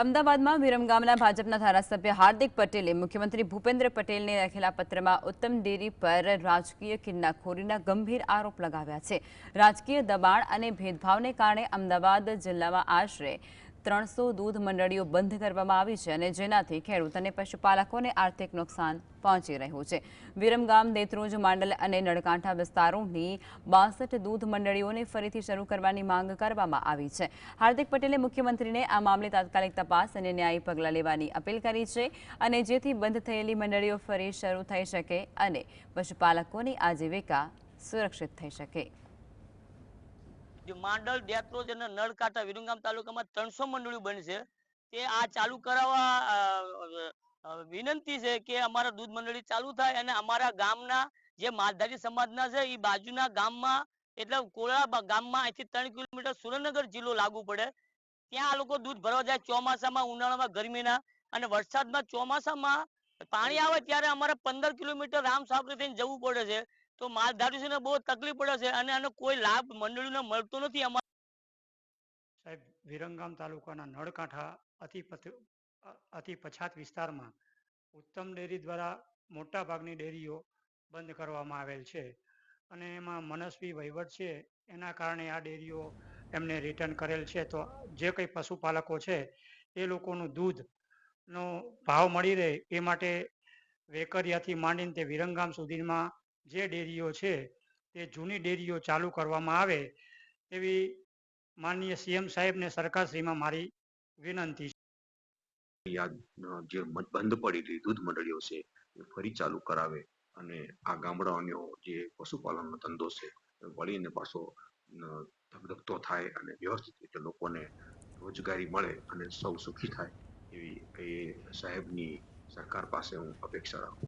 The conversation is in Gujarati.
અમદાવાદમાં વિરમગામના ભાજપના ધારાસભ્ય હાર્દિક પટેલે મુખ્યમંત્રી ભૂપેન્દ્ર પટેલને લખેલા પત્રમાં ઉત્તમ ડેરી પર રાજકીય કિન્નાખોરીના ગંભીર આરોપ લગાવ્યા છે. રાજકીય દબાણ અને ભેદભાવને કારણે અમદાવાદ જિલ્લામાં આશરે ત્રણસો દૂધ મંડળીઓ બંધ કરવામાં આવી છે અને જેનાથી ખેડૂત અને પશુપાલકોને આર્થિક નુકસાન પહોંચી રહ્યું છે. વિરમગામ દેત્રોજ માંડલ અને નળકાંઠા વિસ્તારોની બાસઠ દૂધ મંડળીઓને ફરીથી શરૂ કરવાની માંગ કરવામાં આવી છે. હાર્દિક પટેલે મુખ્યમંત્રીને આ મામલે તાત્કાલિક તપાસ અને ન્યાયી પગલાં લેવાની અપીલ કરી છે અને જેથી બંધ થયેલી મંડળીઓ ફરી શરૂ થઈ શકે અને પશુપાલકોની આજીવિકા સુરક્ષિત થઈ શકે. જે માંડલ અને નળકાંઠા વિરમગામ તાલુકામાં ત્રણસો મંડળીઓ બનશે તે આ ચાલુ કરાવવા વિનંતી છે કે અમારા દૂધ મંડળી ચાલુ થાય અને અમારા ગામના જે માલધારી સમાજના છે એ બાજુના ગામમાં, એટલે કોળા ગામમાં અહીંથી ત્રણ કિલોમીટર સુરેન્દ્રનગર જિલ્લો લાગુ પડે. ત્યાં આ લોકો દૂધ ભરવા જાય ચોમાસામાં, ઉનાળામાં, ગરમીના અને વરસાદમાં ચોમાસામાં પાણી આવે ત્યારે અમારે પંદર કિલોમીટર રામ સાગર થઈને જવું પડે છે. તો માલધારીઓને બહુ તકલીફ પડે છે અને આનો કોઈ લાભ મંડળીને મળતો નથી અમારે સાહેબ, વિરંગામ તાલુકાના નળકાંઠા અતિ અતિ પછાત વિસ્તારમાં ઉત્તમ ડેરી દ્વારા મોટા ભાગની ડેરીઓ બંધ કરવામાં આવેલ છે અને એમાં મનસ્વી વહીવટ છે. એના કારણે આ ડેરીઓ એમને રિટર્ન કરેલ છે. તો જે કંઈ પશુપાલકો છે, એ લોકોનું દૂધનો ભાવ મળી રહે એ માટે વેકરિયાથી માંડીને તે વિરંગામ સુધીમાં જે ડેરીઓ છે તે જૂની ડેરીઓ ચાલુ કરવામાં આવે એવી માનનીય સીએમ સાહેબને સરકારશ્રીમાં મારી વિનંતી જે બંધ પડેલી દૂધ મંડળીઓ છે, એ ફરી ચાલુ કરાવે અને આ ગામડાઓનો જે પશુપાલનનો ધંધો છે વળીને પાછો ધગધગતો થાય અને વ્યવસ્થિત રીતે લોકોને રોજગારી મળે અને સૌ સુખી થાય એવી એ સાહેબની સરકાર પાસે હું અપેક્ષા રાખું